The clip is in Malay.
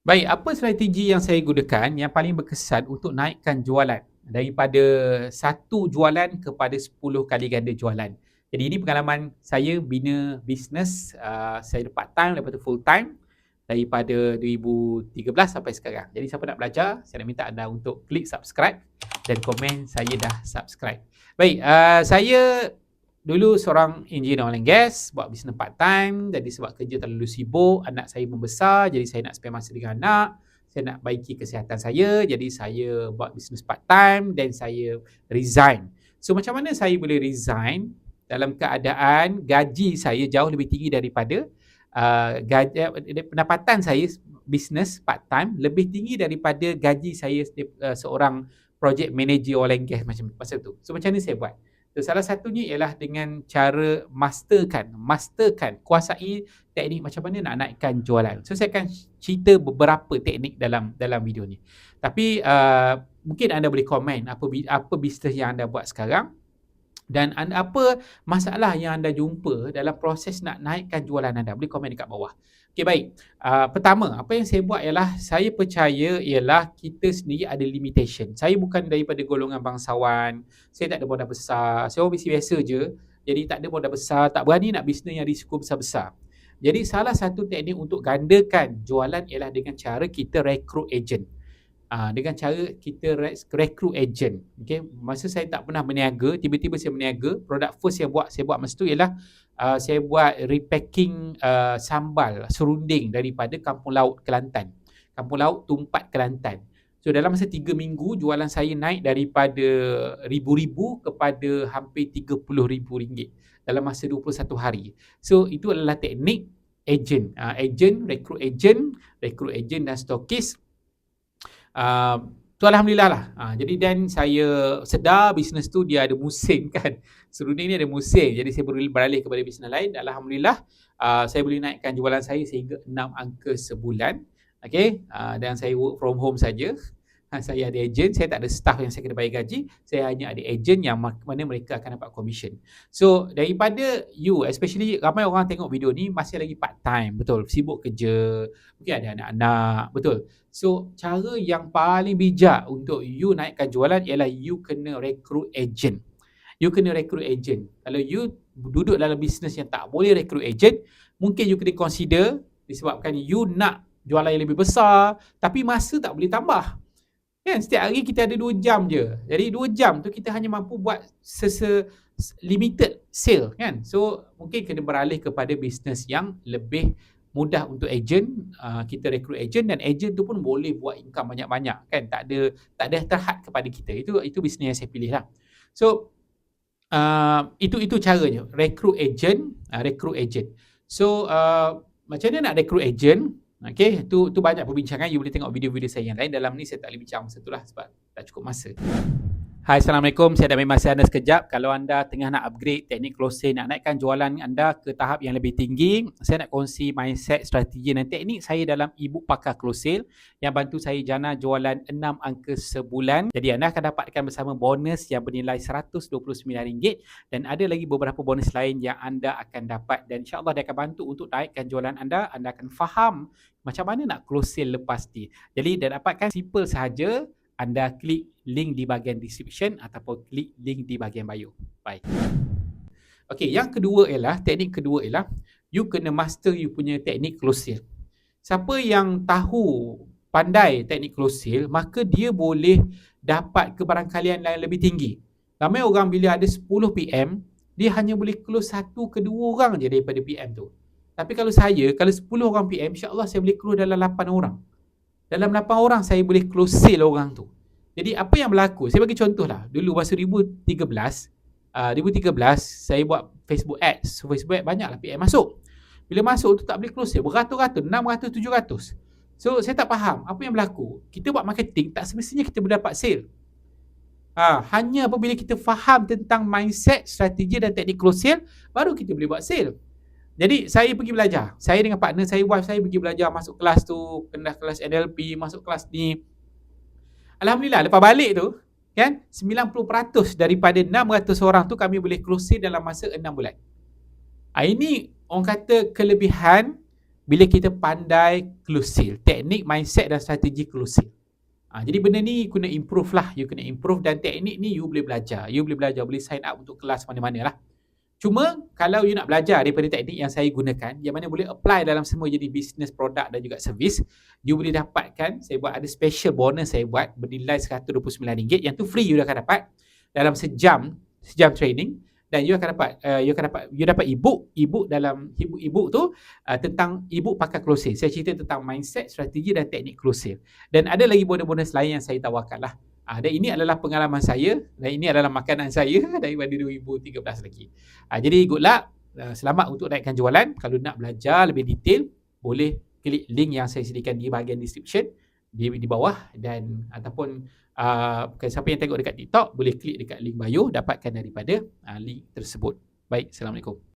Baik, apa strategi yang saya gunakan yang paling berkesan untuk naikkan jualan daripada satu jualan kepada 10 kali ganda jualan. Jadi ini pengalaman saya bina bisnes, uh, saya part time tu full time daripada 2013 sampai sekarang. Jadi siapa nak belajar, saya nak minta anda untuk klik subscribe dan komen saya dah subscribe. Baik, uh, saya dulu seorang engineer oil and gas, buat bisnes part time, jadi sebab kerja terlalu sibuk, anak saya membesar, jadi saya nak spend masa dengan anak, saya nak baiki kesihatan saya, jadi saya buat bisnes part time dan saya resign. So macam mana saya boleh resign dalam keadaan gaji saya jauh lebih tinggi daripada uh, gaji, uh, pendapatan saya bisnes part time lebih tinggi daripada gaji saya uh, seorang project manager oil and gas macam masa tu. So macam mana saya buat? So, salah satunya ialah dengan cara masterkan, masterkan, kuasai teknik macam mana nak naikkan jualan. So saya akan cerita beberapa teknik dalam dalam video ni. Tapi uh, mungkin anda boleh komen apa apa bisnes yang anda buat sekarang dan anda, apa masalah yang anda jumpa dalam proses nak naikkan jualan anda. Boleh komen dekat bawah. Okey baik. Uh, pertama, apa yang saya buat ialah saya percaya ialah kita sendiri ada limitation. Saya bukan daripada golongan bangsawan. Saya tak ada modal besar. Saya orang biasa-biasa je. Jadi tak ada modal besar, tak berani nak bisnes yang risiko besar-besar. Jadi salah satu teknik untuk gandakan jualan ialah dengan cara kita recruit agent. Uh, dengan cara kita recruit agent. Okay. Masa saya tak pernah berniaga, tiba-tiba saya berniaga. Produk first yang buat saya buat masa tu ialah uh, saya buat repacking uh, sambal serunding daripada Kampung Laut Kelantan. Kampung Laut Tumpat Kelantan. So dalam masa 3 minggu jualan saya naik daripada ribu-ribu kepada hampir 30 ribu ringgit dalam masa 21 hari. So itu adalah teknik agent. Uh, agent, recruit agent, recruit agent dan stokis uh, tu alhamdulillah lah. Uh, jadi dan saya sedar bisnes tu dia ada musim kan. Serunding ni ada musim. Jadi saya beralih kepada bisnes lain. Alhamdulillah uh, saya boleh naikkan jualan saya sehingga 6 angka sebulan. Okay. Uh, dan saya work from home saja. Ha, saya ada agent, saya tak ada staff yang saya kena bayar gaji, saya hanya ada agent yang mana mereka akan dapat commission. So, daripada you, especially ramai orang tengok video ni masih lagi part time, betul, sibuk kerja, mungkin ada anak-anak, betul. So, cara yang paling bijak untuk you naikkan jualan ialah you kena recruit agent. You kena recruit agent. Kalau you duduk dalam bisnes yang tak boleh recruit agent, mungkin you kena consider disebabkan you nak jualan yang lebih besar, tapi masa tak boleh tambah. Kan setiap hari kita ada 2 jam je. Jadi 2 jam tu kita hanya mampu buat sese limited sale kan. So mungkin kena beralih kepada bisnes yang lebih mudah untuk agent, uh, kita rekrut agent dan agent tu pun boleh buat income banyak-banyak kan. Tak ada tak ada terhad kepada kita. Itu itu bisnes yang saya pilih lah. So uh, itu itu caranya. Rekrut agent, uh, rekrut agent. So uh, macam mana nak rekrut agent? Okay, tu tu banyak perbincangan. You boleh tengok video-video saya yang lain. Dalam ni saya tak boleh bincang masa tu lah sebab tak cukup masa. Hai Assalamualaikum, saya dah masa anda sekejap. Kalau anda tengah nak upgrade teknik closing, nak naikkan jualan anda ke tahap yang lebih tinggi, saya nak kongsi mindset, strategi dan teknik saya dalam ebook pakar closing yang bantu saya jana jualan 6 angka sebulan. Jadi anda akan dapatkan bersama bonus yang bernilai RM129 dan ada lagi beberapa bonus lain yang anda akan dapat dan insyaAllah dia akan bantu untuk naikkan jualan anda. Anda akan faham macam mana nak closing lepas ni. Jadi dan dapatkan simple sahaja anda klik link di bahagian description ataupun klik link di bahagian bio. Bye. Okey, yang kedua ialah, teknik kedua ialah, you kena master you punya teknik close sale. Siapa yang tahu pandai teknik close sale, maka dia boleh dapat kebarangkalian yang lebih tinggi. Ramai orang bila ada 10 PM, dia hanya boleh close satu ke dua orang je daripada PM tu. Tapi kalau saya, kalau 10 orang PM, insyaAllah saya boleh close dalam 8 orang. Dalam 8 orang saya boleh close sale orang tu. Jadi apa yang berlaku? Saya bagi contoh lah. Dulu masa 2013, uh, 2013 saya buat Facebook ads. So, Facebook ads banyak lah PM masuk. Bila masuk tu tak boleh close sale. Beratus-ratus, 600, 700. So saya tak faham apa yang berlaku. Kita buat marketing tak semestinya kita boleh dapat sale. Ha, hanya apabila kita faham tentang mindset, strategi dan teknik close sale, baru kita boleh buat sale. Jadi saya pergi belajar. Saya dengan partner saya, wife saya pergi belajar masuk kelas tu, kena kelas NLP, masuk kelas ni. Alhamdulillah lepas balik tu, kan 90% daripada 600 orang tu kami boleh close dalam masa 6 bulan. Ha, ini orang kata kelebihan bila kita pandai close. Teknik, mindset dan strategi close. Ha, jadi benda ni kena improve lah. You kena improve dan teknik ni you boleh belajar. You boleh belajar, boleh sign up untuk kelas mana-mana lah. Cuma kalau you nak belajar daripada teknik yang saya gunakan, yang mana boleh apply dalam semua jenis business, produk dan juga servis, you boleh dapatkan, saya buat ada special bonus saya buat bernilai RM129 yang tu free you akan dapat dalam sejam, sejam training. Dan you akan dapat uh, you akan dapat you dapat ebook ebook dalam ebook ebook tu uh, tentang ebook pakar closing saya cerita tentang mindset strategi dan teknik closing dan ada lagi bonus-bonus lain yang saya tawarkan lah uh, dan ini adalah pengalaman saya dan ini adalah makanan saya daripada 2013 lagi uh, jadi good luck uh, selamat untuk naikkan jualan kalau nak belajar lebih detail boleh klik link yang saya sediakan di bahagian description di, di bawah dan ataupun uh, siapa yang tengok dekat TikTok boleh klik dekat link bio dapatkan daripada uh, link tersebut. Baik, Assalamualaikum.